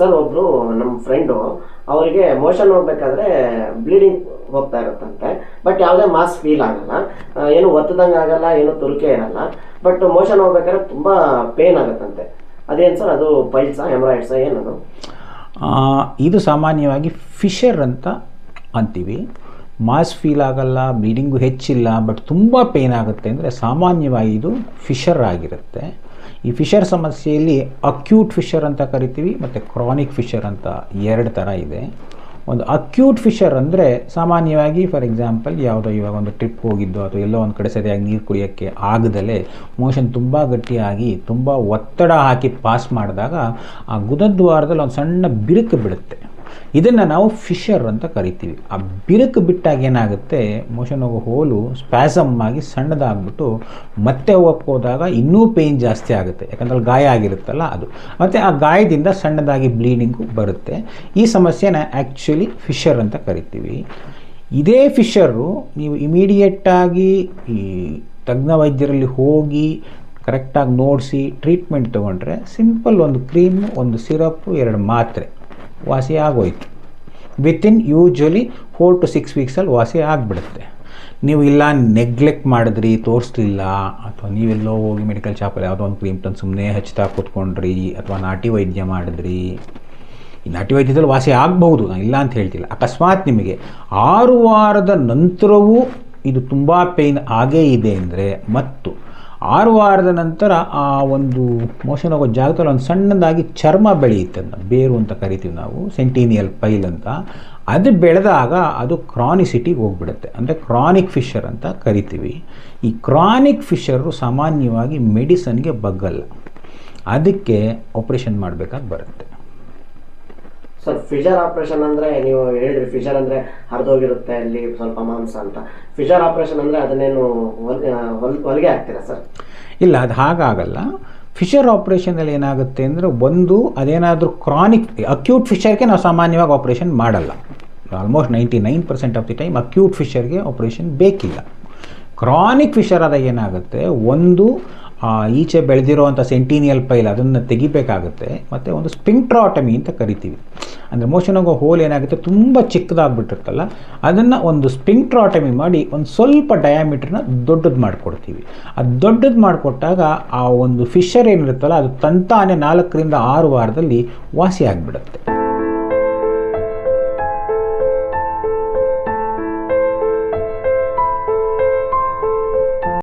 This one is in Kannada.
ಸರ್ ಒಬ್ರು ನಮ್ಮ ಫ್ರೆಂಡು ಅವರಿಗೆ ಮೋಷನ್ ಹೋಗ್ಬೇಕಾದ್ರೆ ಬ್ಲೀಡಿಂಗ್ ಹೋಗ್ತಾ ಇರುತ್ತಂತೆ. ಬಟ್ ಯಾವುದೇ ಮಾಸ್ ಫೀಲ್ ಆಗಲ್ಲ. ಏನು ಒತ್ತದಂಗೆ ಆಗಲ್ಲ, ಏನು ತುರುಕೆ ಇರಲ್ಲ. ಬಟ್ ಮೋಷನ್ ಹೋಗ್ಬೇಕಾದ್ರೆ ತುಂಬ ಪೇನ್ ಆಗುತ್ತಂತೆ. ಅದೇನು ಸರ್ ಅದು ಪೈಲ್ಸಾ ಹೆಮ್ರಾಯ್ಡ್ಸಾ ಏನದು? ಇದು ಸಾಮಾನ್ಯವಾಗಿ ಫಿಶರ್ ಅಂತ ಅಂತೀವಿ. ಮಾಸ್ ಫೀಲ್ ಆಗಲ್ಲ ಬ್ಲೀಡಿಂಗು ಹೆಚ್ಚಿಲ್ಲ ಬಟ್ ತುಂಬ ಪೇನ್ ಆಗುತ್ತೆ. ಅಂದರೆ ಸಾಮಾನ್ಯವಾಗಿ ಇದು ಫಿಶರ್ ಆಗಿರುತ್ತೆ. ಈ ಫಿಶರ್ ಸಮಸ್ಯೆಯಲ್ಲಿ ಅಕ್ಯೂಟ್ ಫಿಶರ್ ಅಂತ ಕರಿತೀವಿ, ಮತ್ತು ಕ್ರಾನಿಕ್ ಫಿಶರ್ ಅಂತ ಎರಡು ಥರ ಇದೆ. ಒಂದು ಅಕ್ಯೂಟ್ ಫಿಶರ್ ಅಂದರೆ ಸಾಮಾನ್ಯವಾಗಿ, ಫಾರ್ ಎಕ್ಸಾಂಪಲ್, ಯಾವುದೋ ಇವಾಗ ಒಂದು ಟ್ರಿಪ್ ಹೋಗಿದ್ದು, ಅಥವಾ ಎಲ್ಲೋ ಒಂದು ಕಡೆ ಸರಿಯಾಗಿ ನೀರು ಕುಡಿಯೋಕ್ಕೆ ಆಗದಲೆ ಮೋಷನ್ ತುಂಬ ಗಟ್ಟಿಯಾಗಿ, ತುಂಬ ಒತ್ತಡ ಹಾಕಿ ಪಾಸ್ ಮಾಡಿದಾಗ, ಆ ಗುದದ್ವಾರದಲ್ಲಿ ಒಂದು ಸಣ್ಣ ಬಿರುಕು ಬಿಡುತ್ತೆ ಇದನ್ನು ನಾವು ಫಿಶರ್ ಅಂತ ಕರಿತೀವಿ. ಆ ಬಿರುಕು ಬಿಟ್ಟಾಗ ಏನಾಗುತ್ತೆ? ಮೋಷನ್ ಹೋಗೋ ಹೋಲು ಸ್ಪ್ಯಾಸಮ್ ಆಗಿ ಸಣ್ಣದಾಗ್ಬಿಟ್ಟು ಮತ್ತೆ ಹೋದಾಗ ಇನ್ನೂ ಪೇಯ್ನ್ ಜಾಸ್ತಿ ಆಗುತ್ತೆ. ಯಾಕಂದ್ರೆ ಗಾಯ ಆಗಿರುತ್ತಲ್ಲ ಅದು. ಮತ್ತು ಆ ಗಾಯದಿಂದ ಸಣ್ಣದಾಗಿ ಬ್ಲೀಡಿಂಗು ಬರುತ್ತೆ. ಈ ಸಮಸ್ಯೆನ ಆ್ಯಕ್ಚುಲಿ ಫಿಶರ್ ಅಂತ ಕರಿತೀವಿ. ಇದೇ ಫಿಶರು ನೀವು ಇಮಿಡಿಯೇಟಾಗಿ ಈ ತಜ್ಞ ವೈದ್ಯರಲ್ಲಿ ಹೋಗಿ ಕರೆಕ್ಟಾಗಿ ನೋಡಿಸಿ ಟ್ರೀಟ್ಮೆಂಟ್ ತೊಗೊಂಡ್ರೆ ಸಿಂಪಲ್ ಒಂದು ಕ್ರೀಮು, ಒಂದು ಸಿರಪ್ಪು, ಎರಡು ಮಾತ್ರೆ. ವಾಸಿ ಆಗೋಯ್ತು. Within usually four to six ವೀಕ್ಸಲ್ಲಿ ವಾಸಿ ಆಗಿಬಿಡುತ್ತೆ. ನೀವು ಇಲ್ಲ ನೆಗ್ಲೆಕ್ಟ್ ಮಾಡಿದ್ರಿ, ತೋರಿಸ್ಲಿಲ್ಲ, ಅಥವಾ ನೀವೆಲ್ಲೋ ಹೋಗಿ ಮೆಡಿಕಲ್ ಶಾಪಲ್ಲಿ ಯಾವುದೋ ಒಂದು ಕ್ರೀಮ್ ತಂದು ಸುಮ್ಮನೆ ಹಚ್ತಾ ಕೂತ್ಕೊಂಡ್ರಿ, ಅಥವಾ ನಾಟಿ ವೈದ್ಯ ಮಾಡಿದ್ರಿ. ಈ ನಾಟಿ ವೈದ್ಯದಲ್ಲಿ ವಾಸಿ ಆಗಬಹುದು ನಾನು ಇಲ್ಲ ಅಂತ ಹೇಳ್ತಿಲ್ಲ. ಅಕಸ್ಮಾತ್ ನಿಮಗೆ ಆರು ವಾರದ ನಂತರವೂ ಇದು ತುಂಬ ಪೇಯ್ನ್ ಆಗೇ ಇದೆ ಅಂದರೆ, ಮತ್ತು ಆರು ವಾರದ ನಂತರ ಆ ಒಂದು ಮೋಷನ್ ಹೋಗೋ ಜಾಗದಲ್ಲಿ ಒಂದು ಸಣ್ಣದಾಗಿ ಚರ್ಮ ಬೆಳೆಯುತ್ತೆ ಅದನ್ನ ಬೇರು ಅಂತ ಕರಿತೀವಿ ನಾವು, ಸೆಂಟಿನಿಯಲ್ ಪೈಲ್ ಅಂತ. ಅದು ಬೆಳೆದಾಗ ಅದು ಕ್ರಾನಿಸಿಟಿಗೆ ಹೋಗ್ಬಿಡುತ್ತೆ. ಅಂದರೆ ಕ್ರಾನಿಕ್ ಫಿಶರ್ ಅಂತ ಕರಿತೀವಿ. ಈ ಕ್ರಾನಿಕ್ ಫಿಶರು ಸಾಮಾನ್ಯವಾಗಿ ಮೆಡಿಸನ್ಗೆ ಬಗ್ಗಲ್ಲ. ಅದಕ್ಕೆ ಆಪ್ರೇಷನ್ ಮಾಡಬೇಕಾಗಿ ಬರುತ್ತೆ. ಸರ್ ಫಿಶರ್ ಆಪರೇಷನ್ ಅಂದರೆ ನೀವು ಹೇಳಿದ್ರಿ ಫಿಶರ್ ಅಂದರೆ ಹರಿದೋಗಿರುತ್ತೆ ಅಲ್ಲಿ ಸ್ವಲ್ಪ ಮಾಂಸ ಅಂತ. ಫಿಶರ್ ಆಪರೇಷನ್ ಅಂದರೆ ಅದನ್ನೇನು ಹೊಲ್ ಹೊಲ್ ಹೊಲಿಗೆ ಆಗ್ತೀರಾ ಸರ್? ಇಲ್ಲ, ಅದು ಹಾಗಾಗಲ್ಲ. ಫಿಶರ್ ಆಪ್ರೇಷನಲ್ಲಿ ಏನಾಗುತ್ತೆ ಅಂದರೆ ಒಂದು, ಅದೇನಾದರೂ ಕ್ರಾನಿಕ್ ಅಕ್ಯೂಟ್ ಫಿಶರ್ಗೆ ನಾವು ಸಾಮಾನ್ಯವಾಗಿ ಆಪ್ರೇಷನ್ ಮಾಡಲ್ಲ. Almost ninety nine percent of the time acute ಫಿಶರ್ಗೆ operation ಬೇಕಿಲ್ಲ. ಕ್ರಾನಿಕ್ ಫಿಶರ್ ಆದಾಗ ಏನಾಗುತ್ತೆ? ಒಂದು ಈಚೆ ಬೆಳೆದಿರೋವಂಥ ಸೆಂಟಿನಿಯಲ್ ಪೈಲ್ ಅದನ್ನು ತೆಗಿಬೇಕಾಗುತ್ತೆ. ಮತ್ತು ಒಂದು ಸ್ಪಿಂಕ್ಟ್ರಾಟಮಿ ಅಂತ ಕರಿತೀವಿ. ಅಂದರೆ ಮೋಷನ್ ಆಗೋ ಹೋಲ್ ಏನಾಗುತ್ತೆ? ತುಂಬ ಚಿಕ್ಕದಾಗ್ಬಿಟ್ಟಿರ್ತಲ್ಲ. ಅದನ್ನು ಒಂದು ಸ್ಪಿಂಕ್ಟ್ರಾಟಮಿ ಮಾಡಿ ಒಂದು ಸ್ವಲ್ಪ ಡಯಾಮೀಟ್ರನ್ನ ದೊಡ್ಡದು ಮಾಡಿಕೊಡ್ತೀವಿ. ಅದು ದೊಡ್ಡದು ಮಾಡಿಕೊಟ್ಟಾಗ ಆ ಒಂದು ಫಿಶರ್ ಏನಿರುತ್ತಲ್ಲ, ಅದು ತಂತಾನೆ ನಾಲ್ಕರಿಂದ ಆರು ವಾರದಲ್ಲಿ ವಾಸಿ ಆಗಿಬಿಡುತ್ತೆ.